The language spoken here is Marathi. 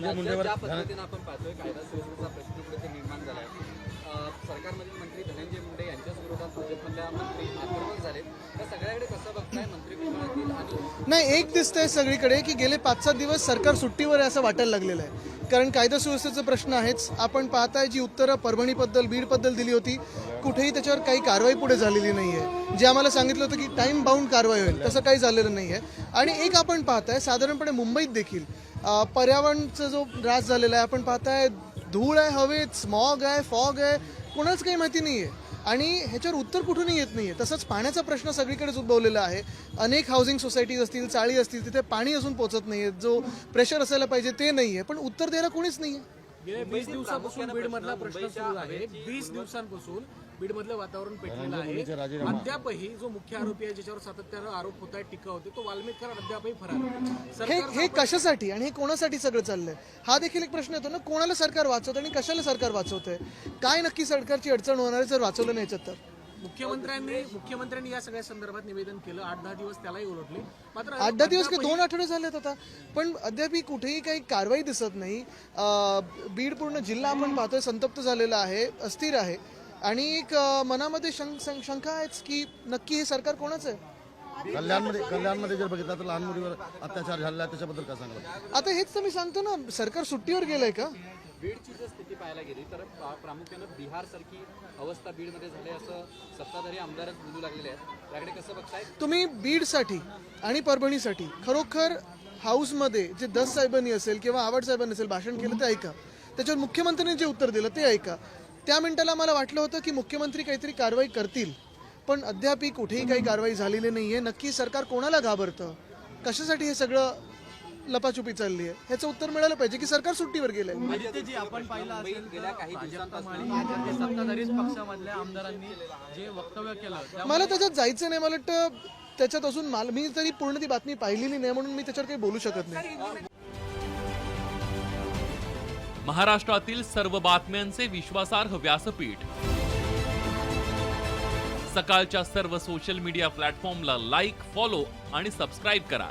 धनंजय मुंडेवर ज्या पद्धतीनं आपण पाहतोय कायदा सुव्यवस्थेचा प्रश्न कुठे निर्माण झालाय. अं, सरकारमधील मंत्री धनंजय मुंडे यांच्याच विरोधात भाजपमधल्या मंत्री आक्रमक झाले त्या सगळ्याकडे कसं बघताय मंत्रिमंडळातील आणि नाही एक दिसतंय सगळीकडे की गेले पाच सात दिवस सरकार सुट्टीवर आहे असं वाटायला लागलेलं आहे. कारण कायदा सुव्यवस्थेचा प्रश्न आहेच. आपण पाहताय जी उत्तरं परभणीबद्दल बीडबद्दल दिली होती कुठेही त्याच्यावर काही कारवाई पुढे झालेली नाही आहे जे आम्हाला सांगितलं होतं की टाईम बाउंड कारवाई होईल तसं काही झालेलं नाही आहे आणि एक आपण पाहताय साधारणपणे मुंबईत देखील पर्यावरणचा जो ऱ्हास झालेला आहे आपण पाहताय धूळ आहे हवेत स्मॉग आहे फॉग आहे कोणाच काही माहिती नाही आहे आणि ह्याच्यावर उत्तर कुठूनही येत नाही आहे तसंच पाण्याचा प्रश्न सगळीकडेच उद्भवलेला आहे. अनेक हाऊसिंग सोसायटीज असतील चाळी असतील तिथे पाणी अजून पोचत नाही आहेत जो प्रेशर असायला पाहिजे ते नाही आहे पण उत्तर द्यायला कोणीच आहे गेल्या वीस दिवसापासून बीड मधला प्रश्न सुरू आहे. वीस दिवसांपासून बीड मधलं वातावरण पेटलेलं आहे. अद्यापही जो मुख्य आरोपी आहे ज्याच्यावर सातत्यानं आरोप होत आहे टीका होते तो वाल्मिककर अद्यापही फरार आहे. हे हे कशासाठी आणि हे कोणासाठी सगळं चाललंय? हा देखील एक प्रश्न येतो ना कोणाला सरकार वाचवत आणि कशाला सरकार वाचवतंय? काय नक्की सरकारची अडचण होणार आहे जर वाचवलं नाही तर? मुख्यमंत्र्यांनी मुख्यमंत्र्यांनी या सगळ्या संदर्भात निवेदन केलं. आठ दहा दिवस त्यालाही ओळखले मात्र आठ दहा दिवस काही दोन आठवडे झालेत आता? पण अद्याप कुठेही काही कारवाई दिसत नाही. बीड पूर्ण जिल्हा आपण पाहतोय संतप्त झालेला आहे अस्थिर आहे. आणि एक मनामध्ये शंका आहेच की नक्की हे सरकार कोणाचं आहे? कल्याणमध्ये कल्याणमध्ये जर बघितलं तर लहान मुलीवर अत्याचार झालेला आहे त्याच्याबद्दल काय सांगाल? आता हेच तर मी सांगतो ना सरकार सुट्टीवर गेलंय का? बीडची जर स्थिती पाहायला गेली तर प्रामुख्यानं बिहारसारखी अवस्था बीडमध्ये झाली असं सत्ताधारी आमदारच बोलू लागलेले आहेत. त्याकडे कसं बघताय? तुम्ही बीडसाठी आणि परभणीसाठी खरोखर हाऊसमध्ये जे दस साहेबांनी असेल किंवा आवड साहेबांनी असेल भाषण केलं ते ऐका. त्याच्यावर मुख्यमंत्र्यांनी जे उत्तर दिलं ते ऐका. त्या मिनिटाला मला वाटलं होतं की मुख्यमंत्री काहीतरी कारवाई करतील पण अद्याप कुठेही काही कारवाई झालेली नाही आहे नक्की सरकार कोणाला घाबरतं? कशासाठी हे सगळं लपाछुपी चालली आहे. ह्याचं उत्तर मिळालं पाहिजे की सरकार सुट्टीवर गेलंय. आपण पाहिलं असेल मुंबईत गेल्या काही दिवसांपासून भाजप सत्ताधारीच पक्षामधल्या आमदारांनी जे वक्तव्य केलं त्या मला त्याच्यात जायचं नाही मला वाटतं त्याच्यात अजून मला मी तरी पूर्ण ती बातमी पाहिलेली नाही म्हणून मी त्याच्यावर काही बोलू शकत नाही. महाराष्ट्रातील सर्व बातम्यांचे विश्वासार्ह व्यासपीठ. सकाळच्या सर्व सोशल मीडिया प्लॅटफॉर्मला लाईक फॉलो आणि सबस्क्राईब करा.